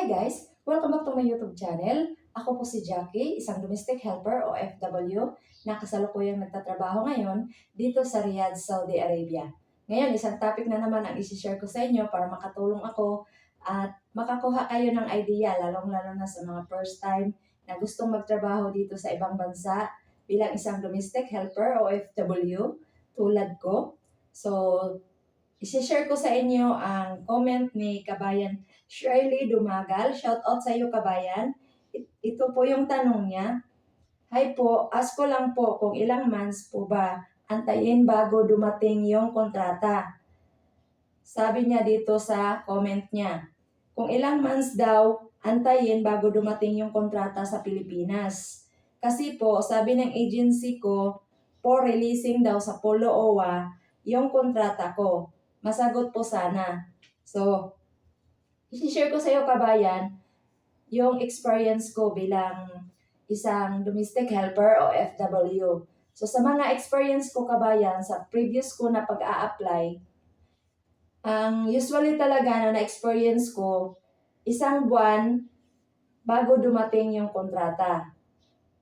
Hi guys! Welcome back to my YouTube channel. Ako po si Jackie, isang domestic helper o FW na kasalukuyang nagtatrabaho ngayon dito sa Riyadh, Saudi Arabia. Ngayon, isang topic na naman ang isi-share ko sa inyo para makatulong ako at makakuha kayo ng idea, lalong-lalo na sa mga first time na gustong magtrabaho dito sa ibang bansa bilang isang domestic helper o FW tulad ko. So, isi-share ko sa inyo ang comment ni Kabayan Shirley Dumagal. Shout out sa iyo, Kabayan. It- Ito po yung tanong niya. Hi po, ask ko lang po kung ilang months po ba antayin bago dumating yung kontrata. Sabi niya dito sa comment niya. Kung ilang months daw antayin bago dumating yung kontrata sa Pilipinas. Kasi po, sabi ng agency ko, for releasing daw sa Polo OWA yung kontrata ko. Masagot po sana. So, i-share ko sa iyo kabayan yung experience ko bilang isang domestic helper o FW. So sa mga experience ko kabayan sa previous ko na pag-a-apply, ang usually talaga na na-experience ko, isang buwan bago dumating yung kontrata.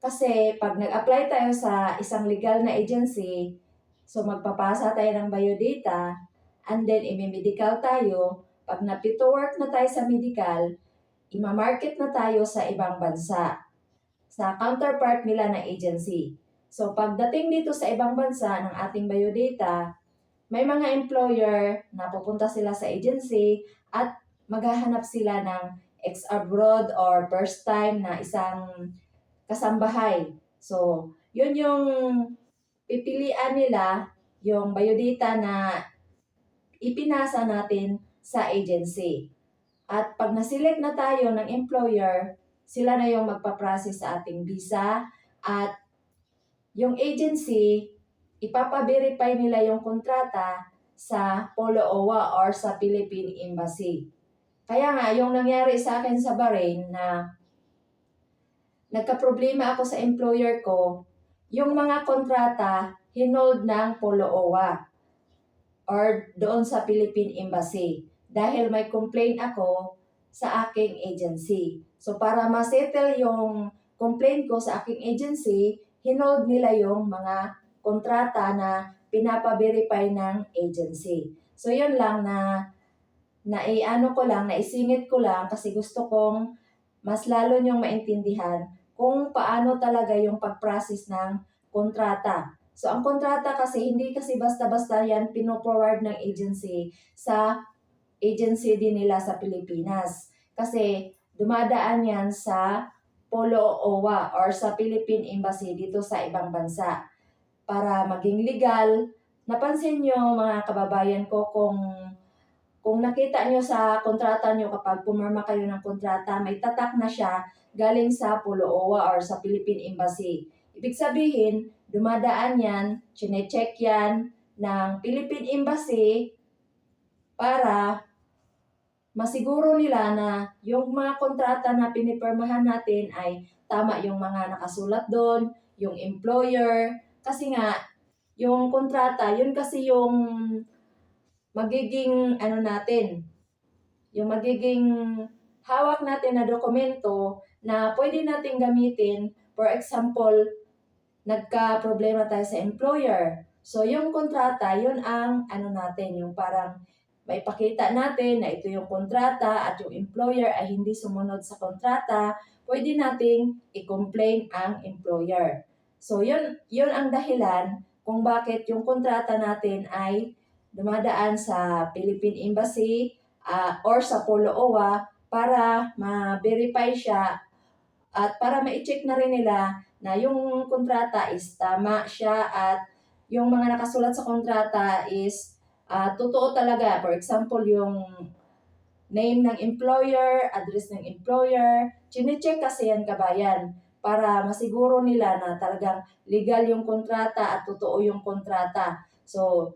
Kasi pag nag-apply tayo sa isang legal na agency, so magpapasa tayo ng biodata, and then imi-medical tayo, pag napito work na tayo sa medical, ima-market na tayo sa ibang bansa sa counterpart nila na agency. So pagdating dito sa ibang bansa ng ating biodata, may mga employer na pupunta sila sa agency at maghahanap sila ng ex-abroad or first time na isang kasambahay. So, yun yung pipilian nila yung biodata na ipinasa natin sa agency. At pag naselect na tayo ng employer, sila na yung magpa-process sa ating visa at yung agency, ipapa-verify nila yung kontrata sa Polo OWA or sa Philippine Embassy. Kaya nga, yung nangyari sa akin sa Bahrain na nagka-problema ako sa employer ko, yung mga kontrata, hinold ng Polo OWA or doon sa Philippine Embassy dahil may complaint ako sa aking agency. So para ma-settle yung complaint ko sa aking agency, hinold nila yung mga kontrata na pinapa-verify ng agency. So yun lang na na ano ko lang, na isingit ko lang kasi gusto kong mas lalo niyong maintindihan kung paano talaga yung pag-process ng kontrata. So ang kontrata kasi hindi kasi basta-basta yan pino-forward ng agency sa agency din nila sa Pilipinas. Kasi dumadaan yan sa Polo OWA or sa Philippine Embassy dito sa ibang bansa para maging legal. Napansin nyo mga kababayan ko kung kung nakita nyo sa kontrata nyo kapag pumirma kayo ng kontrata, may tatak na siya galing sa Polo OWA or sa Philippine Embassy. Ibig sabihin, dumadaan yan, chinecheck yan ng Philippine Embassy para masiguro nila na yung mga kontrata na pinipirmahan natin ay tama yung mga nakasulat doon, yung employer, kasi nga, yung kontrata, yun kasi yung magiging ano natin, yung magiging hawak natin na dokumento na pwede natin gamitin. For example, nagka-problema tayo sa employer. So, yung kontrata, yun ang ano natin, yung parang may pakita natin na ito yung kontrata at yung employer ay hindi sumunod sa kontrata, pwede nating i-complain ang employer. So, yun, yun ang dahilan kung bakit yung kontrata natin ay dumadaan sa Philippine Embassy ah, or sa Polo OWA para ma-verify siya at para ma-check na rin nila na yung kontrata is tama siya at yung mga nakasulat sa kontrata is ah, totoo talaga. For example, yung name ng employer, address ng employer, chinecheck kasi yan kabayan para masiguro nila na talagang legal yung kontrata at totoo yung kontrata. So,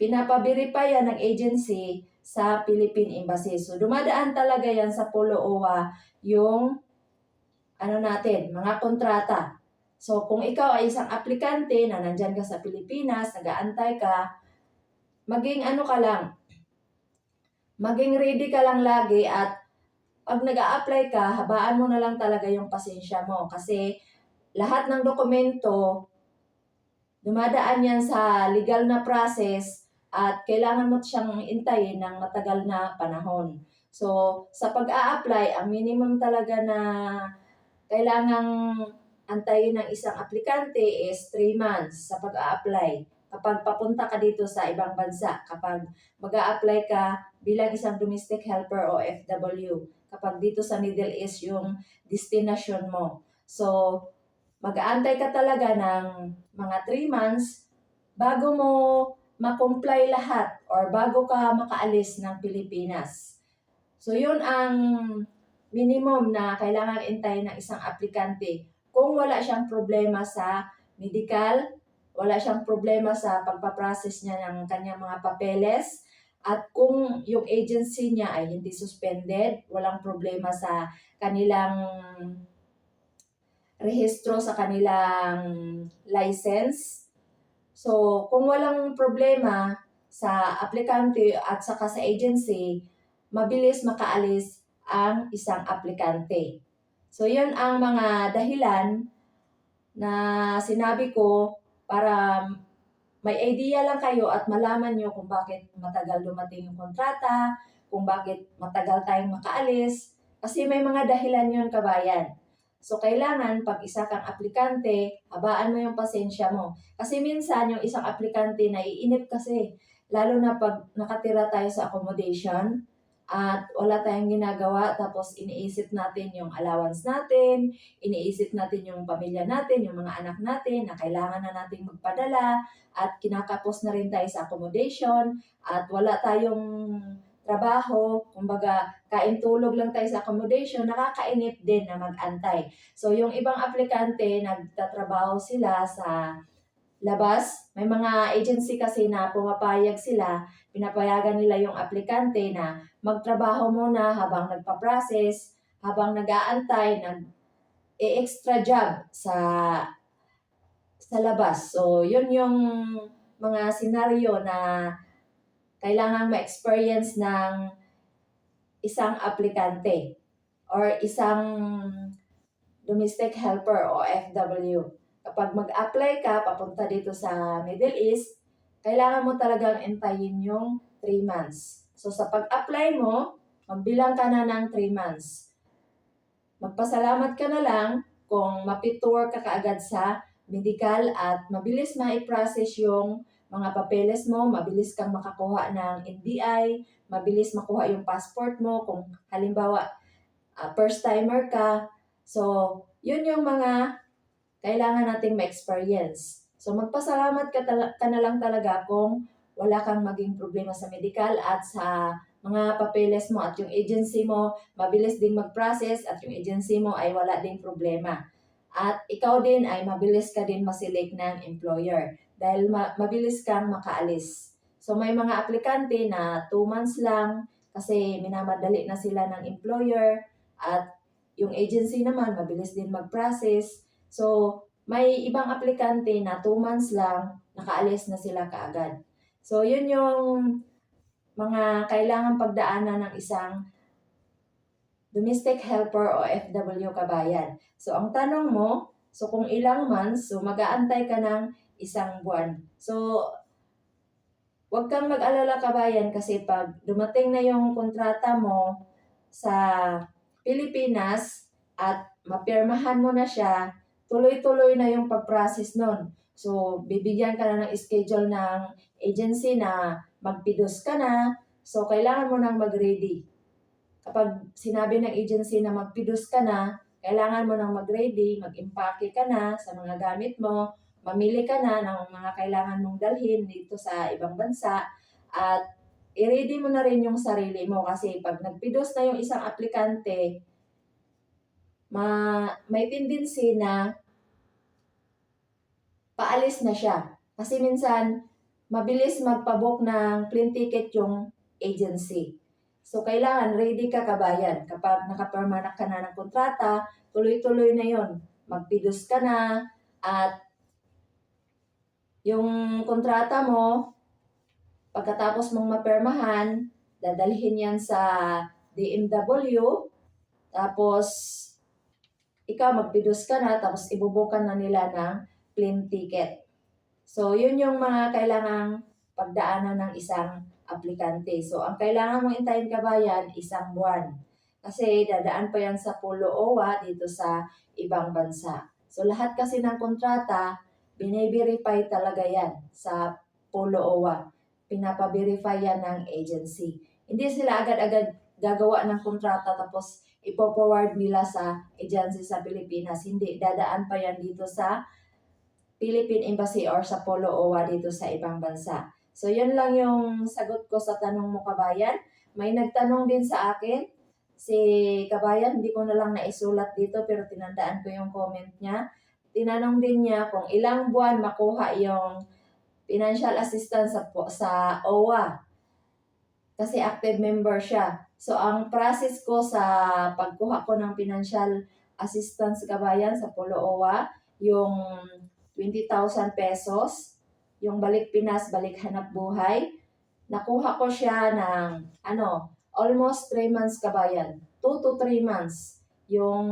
pinapa-verify yan ng agency sa Philippine Embassy. So, dumadaan talaga yan sa Polo OWA yung ano natin, mga kontrata. So, kung ikaw ay isang aplikante na nandyan ka sa Pilipinas, nagaantay ka, maging ano ka lang, maging ready ka lang lagi at pag nag apply ka, habaan mo na lang talaga yung pasensya mo kasi lahat ng dokumento, dumadaan yan sa legal na process at kailangan mo siyang intayin ng matagal na panahon. So, sa pag-a-apply, ang minimum talaga na kailangang antayin ng isang aplikante is 3 months sa pag-a-apply. Kapag papunta ka dito sa ibang bansa, kapag mag apply ka bilang isang domestic helper o FW, kapag dito sa Middle East yung destination mo. So, mag-aantay ka talaga ng mga 3 months bago mo ma-comply lahat or bago ka makaalis ng Pilipinas. So, yun ang minimum na kailangan intayin ng isang aplikante kung wala siyang problema sa medical, wala siyang problema sa pagpaprocess niya ng kanyang mga papeles, at kung yung agency niya ay hindi suspended, walang problema sa kanilang rehistro sa kanilang license. So, kung walang problema sa aplikante at saka sa agency, mabilis makaalis ang isang aplikante. So, yun ang mga dahilan na sinabi ko para may idea lang kayo at malaman nyo kung bakit matagal dumating yung kontrata, kung bakit matagal tayong makaalis. Kasi may mga dahilan yun, kabayan. So, kailangan pag isa kang aplikante, habaan mo yung pasensya mo. Kasi minsan, yung isang aplikante naiinip kasi, lalo na pag nakatira tayo sa accommodation, at wala tayong ginagawa tapos iniisip natin yung allowance natin, iniisip natin yung pamilya natin, yung mga anak natin na kailangan na nating magpadala at kinakapos na rin tayo sa accommodation at wala tayong trabaho, kumbaga kain tulog lang tayo sa accommodation, nakakainip din na mag-antay. So yung ibang aplikante, nagtatrabaho sila sa labas. May mga agency kasi na pumapayag sila, pinapayagan nila yung aplikante na magtrabaho muna habang nagpa-process, habang nag-aantay, nag extra job sa sa labas. So, yun yung mga senaryo na kailangan ma-experience ng isang aplikante or isang domestic helper o FW. Kapag mag-apply ka papunta dito sa Middle East, kailangan mo talagang entayin yung 3 months. So sa pag-apply mo, magbilang ka na ng 3 months. Magpasalamat ka na lang kung mapitour ka kaagad sa medical at mabilis ma-process yung mga papeles mo, mabilis kang makakuha ng NBI, mabilis makuha yung passport mo kung halimbawa uh, first timer ka. So, yun yung mga kailangan nating ma-experience. So magpasalamat ka, ka na lang talaga kung wala kang maging problema sa medical at sa mga papeles mo at yung agency mo mabilis ding mag-process at yung agency mo ay wala ding problema. At ikaw din ay mabilis ka din maselect ng employer dahil ma- mabilis kang makaalis. So may mga aplikante na 2 months lang kasi minamadali na sila ng employer at yung agency naman mabilis din mag-process. So may ibang aplikante na 2 months lang, nakaalis na sila kaagad. So, yun yung mga kailangan pagdaanan ng isang domestic helper o FW kabayan. So, ang tanong mo, so kung ilang months, so mag-aantay ka ng isang buwan. So, huwag kang mag-alala kabayan kasi pag dumating na yung kontrata mo sa Pilipinas at mapirmahan mo na siya, tuloy-tuloy na yung pag-process nun. So, bibigyan ka na ng schedule ng agency na magpidos ka na. So, kailangan mo nang mag-ready. Kapag sinabi ng agency na magpidos ka na, kailangan mo nang mag-ready, mag-impake ka na sa mga gamit mo, mamili ka na ng mga kailangan mong dalhin dito sa ibang bansa, at i-ready mo na rin yung sarili mo kasi pag nagpidos na yung isang aplikante, ma may tendency na paalis na siya. Kasi minsan, mabilis magpabook ng plane ticket yung agency. So, kailangan ready ka kabayan. Kapag nakapermanak ka na ng kontrata, tuloy-tuloy na yon Magpidos ka na at yung kontrata mo, pagkatapos mong mapermahan, dadalhin yan sa DMW Tapos, ikaw magpidos ka na, tapos ibubukan na nila ng plane ticket. So, yun yung mga kailangang pagdaanan ng isang aplikante. So, ang kailangan mong intayin kabayan, isang buwan. Kasi dadaan pa yan sa Polo OWA dito sa ibang bansa. So, lahat kasi ng kontrata, bine-verify talaga yan sa Polo OWA. Pinapa-verify yan ng agency. Hindi sila agad-agad gagawa ng kontrata tapos ipo-forward nila sa agency sa Pilipinas. Hindi, dadaan pa yan dito sa Philippine Embassy or sa Polo OWA dito sa ibang bansa. So, yun lang yung sagot ko sa tanong mo, kabayan. May nagtanong din sa akin, si kabayan, hindi ko na lang naisulat dito pero tinandaan ko yung comment niya. Tinanong din niya kung ilang buwan makuha yung financial assistance sa, sa OWA. Kasi active member siya. So, ang process ko sa pagkuha ko ng financial assistance kabayan sa Polo OWA, yung 20,000 pesos, yung balik Pinas, balik hanap buhay, nakuha ko siya ng, ano, almost 3 months kabayan. 2 to 3 months yung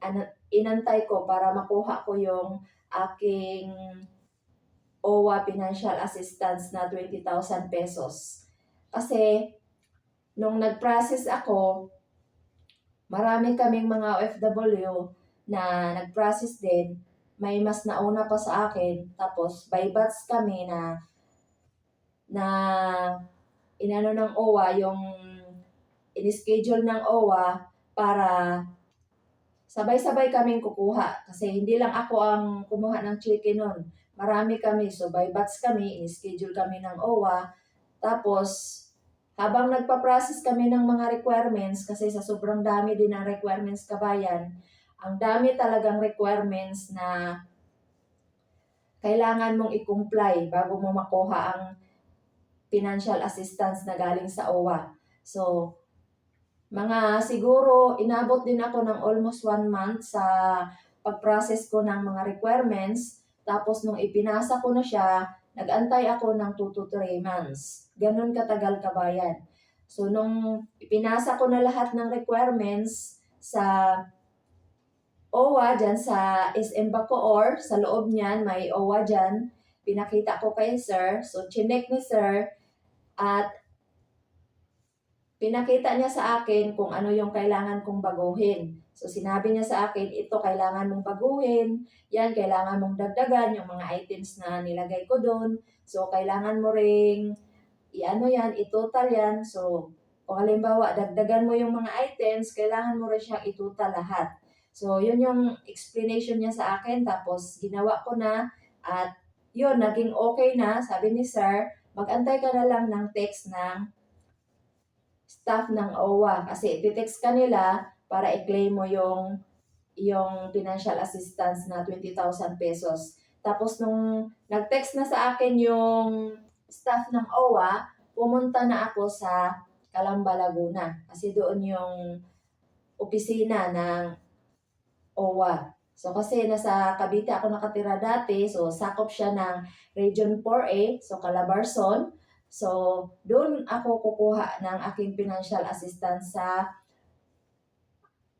ano, inantay ko para makuha ko yung aking OWA financial assistance na 20,000 pesos. Kasi, nung nag-process ako, marami kaming mga OFW na nag-process din, may mas nauna pa sa akin, tapos by batch kami na na inano ng OWA yung in-schedule ng OWA para sabay-sabay kaming kukuha kasi hindi lang ako ang kumuha ng chicken nun. Marami kami, so by batch kami, in-schedule kami ng OWA. Tapos, habang nagpa-process kami ng mga requirements, kasi sa sobrang dami din ng requirements kabayan, ang dami talagang requirements na kailangan mong i-comply bago mo makuha ang financial assistance na galing sa OWA. So, mga siguro, inabot din ako ng almost one month sa pag-process ko ng mga requirements. Tapos, nung ipinasa ko na siya, nag-antay ako ng 2 to 3 months. Ganon katagal kabayan. So, nung ipinasa ko na lahat ng requirements sa OWA dyan sa SM Bacoor, sa loob niyan, may OWA dyan. Pinakita ko kay sir. So, chinek ni sir at pinakita niya sa akin kung ano yung kailangan kong baguhin. So, sinabi niya sa akin, ito kailangan mong baguhin, yan, kailangan mong dagdagan yung mga items na nilagay ko doon. So, kailangan mo ring, i-ano yan, i-total yan. So, kung halimbawa, dagdagan mo yung mga items, kailangan mo rin siyang i-total lahat. So, yun yung explanation niya sa akin. Tapos, ginawa ko na at yun, naging okay na. Sabi ni sir, mag-antay ka na lang ng text ng staff ng OWA. Kasi iti-text ka nila para i-claim mo yung yung financial assistance na 20,000 pesos. Tapos nung nag-text na sa akin yung staff ng OWA, pumunta na ako sa Calamba, Laguna. Kasi doon yung opisina ng OWA. So kasi nasa Cavite ako nakatira dati, so sakop siya ng Region 4A, so Calabarzon. So doon ako kukuha ng aking financial assistance sa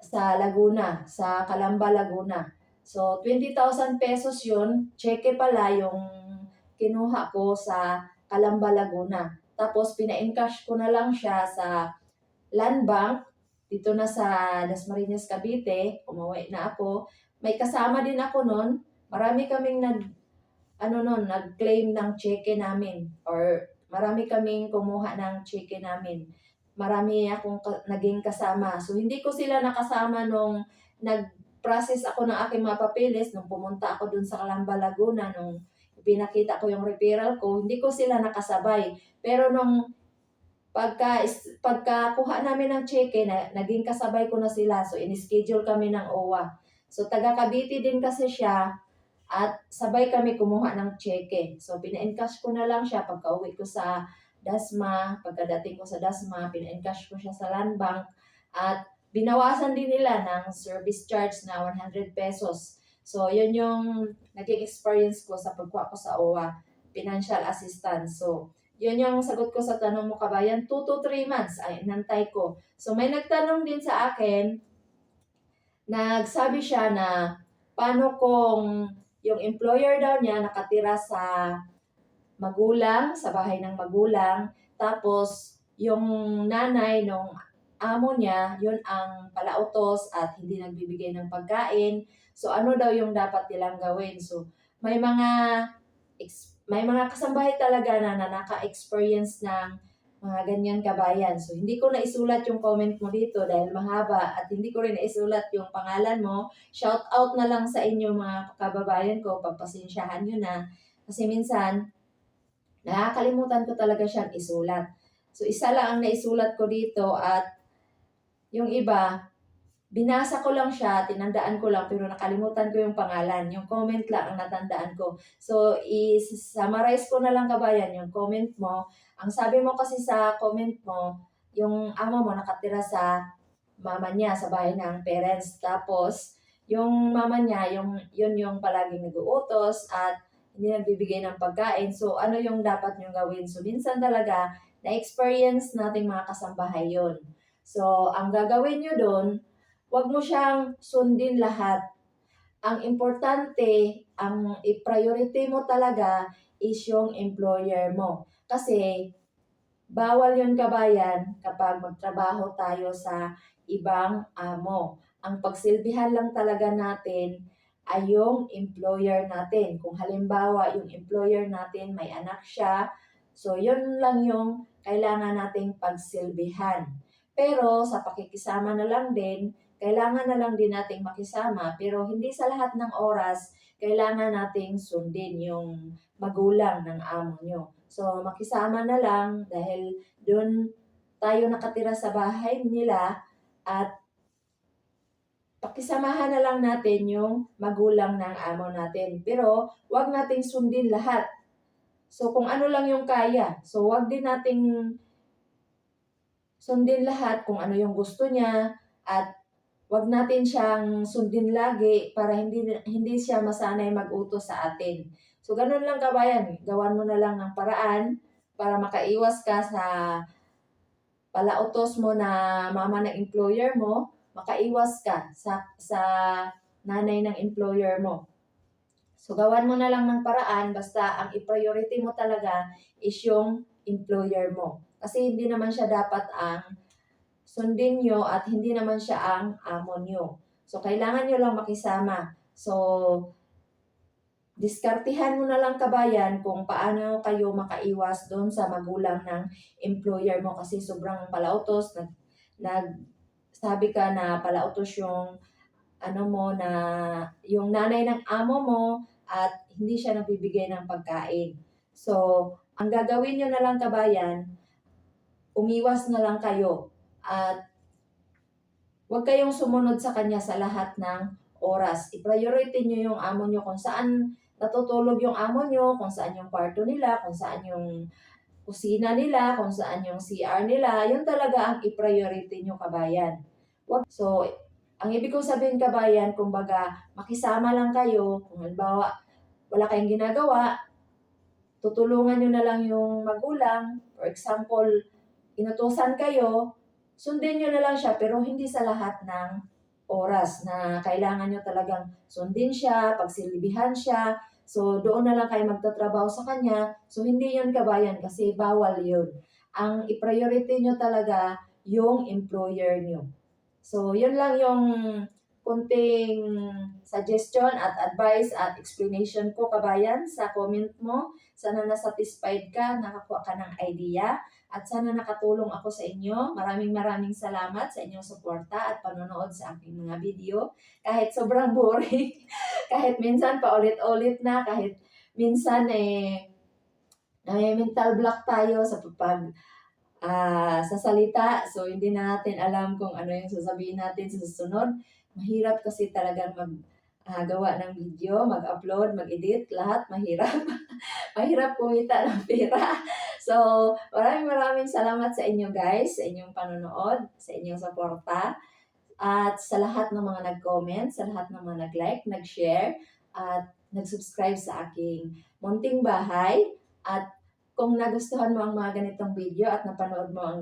sa Laguna, sa Calamba, Laguna. So 20,000 pesos yun, cheque pala yung kinuha ko sa Calamba, Laguna. Tapos pina-encash ko na lang siya sa Land Bank dito na sa Dasmariñas, Cavite. Umuwi na ako may kasama din ako noon. Marami kaming nag ano noon, nag-claim ng cheque namin or marami kaming kumuha ng cheque namin. Marami akong ka- naging kasama. So hindi ko sila nakasama nung nag-process ako ng aking mga papeles nung pumunta ako dun sa Calamba, Laguna nung pinakita ko yung referral ko, hindi ko sila nakasabay. Pero nung pagka pagka kuha namin ng cheque na naging kasabay ko na sila so in-schedule kami ng OWA So, taga Cavite din kasi siya at sabay kami kumuha ng cheque. So, pina-encash ko na lang siya pagka uwi ko sa Dasma. Pagkadating ko sa Dasma, pina-encash ko siya sa land bank. At binawasan din nila ng service charge na 100 pesos. So, yun yung naging experience ko sa pagkuha ko sa OWA, financial assistance. So, yun yung sagot ko sa tanong mo kabayan, 2 to 3 months ay nantay ko. So may nagtanong din sa akin, nagsabi siya na paano kung yung employer daw niya nakatira sa magulang, sa bahay ng magulang, tapos yung nanay nung amo niya, yun ang palautos at hindi nagbibigay ng pagkain. So ano daw yung dapat nilang gawin? So may mga may mga kasambahay talaga na, na naka-experience ng mga ganyan kabayan. So, hindi ko naisulat yung comment mo dito dahil mahaba at hindi ko rin naisulat yung pangalan mo. Shout out na lang sa inyo mga kababayan ko, pagpasensyahan nyo na. Kasi minsan, nakakalimutan ko talaga siyang isulat. So, isa lang ang naisulat ko dito at yung iba, binasa ko lang siya, tinandaan ko lang, pero nakalimutan ko yung pangalan. Yung comment lang ang natandaan ko. So, i-summarize ko na lang kabayan yung comment mo. Ang sabi mo kasi sa comment mo, yung ama mo nakatira sa mama niya, sa bahay ng parents. Tapos, yung mama niya, yung, yun yung palaging nag-uutos at hindi nagbibigay ng pagkain. So, ano yung dapat niyong gawin? So, minsan talaga, na-experience nating mga kasambahay yun. So, ang gagawin niyo doon, Huwag mo siyang sundin lahat. Ang importante, ang i-priority mo talaga is yung employer mo. Kasi, bawal yun kabayan kapag magtrabaho tayo sa ibang amo. Ang pagsilbihan lang talaga natin ay yung employer natin. Kung halimbawa, yung employer natin may anak siya, so yun lang yung kailangan nating pagsilbihan. Pero sa pakikisama na lang din, kailangan na lang din nating makisama pero hindi sa lahat ng oras kailangan nating sundin yung magulang ng amo nyo. So, makisama na lang dahil doon tayo nakatira sa bahay nila at pakisamahan na lang natin yung magulang ng amo natin. Pero, wag nating sundin lahat. So, kung ano lang yung kaya. So, wag din nating sundin lahat kung ano yung gusto niya at wag natin siyang sundin lagi para hindi hindi siya masanay mag-utos sa atin. So ganun lang kabayan, gawan mo na lang ng paraan para makaiwas ka sa palautos mo na mama ng employer mo, makaiwas ka sa sa nanay ng employer mo. So gawan mo na lang ng paraan basta ang i-priority mo talaga is yung employer mo. Kasi hindi naman siya dapat ang sundin nyo at hindi naman siya ang amo nyo. So, kailangan nyo lang makisama. So, diskartihan mo na lang kabayan kung paano kayo makaiwas doon sa magulang ng employer mo kasi sobrang palautos. Nag, nag sabi ka na palautos yung ano mo na yung nanay ng amo mo at hindi siya nagbibigay ng pagkain. So, ang gagawin nyo na lang kabayan, umiwas na lang kayo at huwag kayong sumunod sa kanya sa lahat ng oras. I-priority nyo yung amo nyo kung saan natutulog yung amo nyo, kung saan yung kwarto nila, kung saan yung kusina nila, kung saan yung CR nila. Yun talaga ang i-priority nyo kabayan. So, ang ibig kong sabihin kabayan, kumbaga, makisama lang kayo, kung halimbawa, wala kayong ginagawa, tutulungan nyo na lang yung magulang. For example, inutusan kayo, sundin nyo na lang siya pero hindi sa lahat ng oras na kailangan nyo talagang sundin siya, pagsilbihan siya. So, doon na lang kayo magtatrabaho sa kanya. So, hindi yun kabayan kasi bawal yun. Ang i-priority nyo talaga yung employer nyo. So, yun lang yung kunting suggestion at advice at explanation ko kabayan sa comment mo. Sana na-satisfied ka, nakakuha ka ng idea at sana nakatulong ako sa inyo. Maraming maraming salamat sa inyong suporta at panonood sa aking mga video. Kahit sobrang boring, kahit minsan paulit-ulit na, kahit minsan eh, may mental block tayo sa pag uh, sa salita. So, hindi na natin alam kung ano yung sasabihin natin sa susunod. Mahirap kasi talagang mag uh, gawa ng video, mag-upload, mag-edit, lahat mahirap. mahirap kumita ng pera. So, maraming maraming salamat sa inyo guys, sa inyong panonood, sa inyong suporta, at sa lahat ng mga nag-comment, sa lahat ng mga nag-like, nag-share, at nag-subscribe sa aking munting bahay. At kung nagustuhan mo ang mga ganitong video at napanood mo ang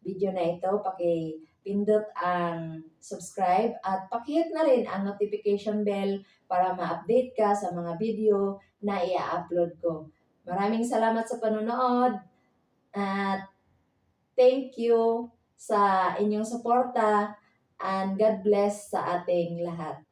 video na ito, paki-pindot ang subscribe at pakihit na rin ang notification bell para ma-update ka sa mga video na i-upload ko. Maraming salamat sa panonood at thank you sa inyong suporta and God bless sa ating lahat.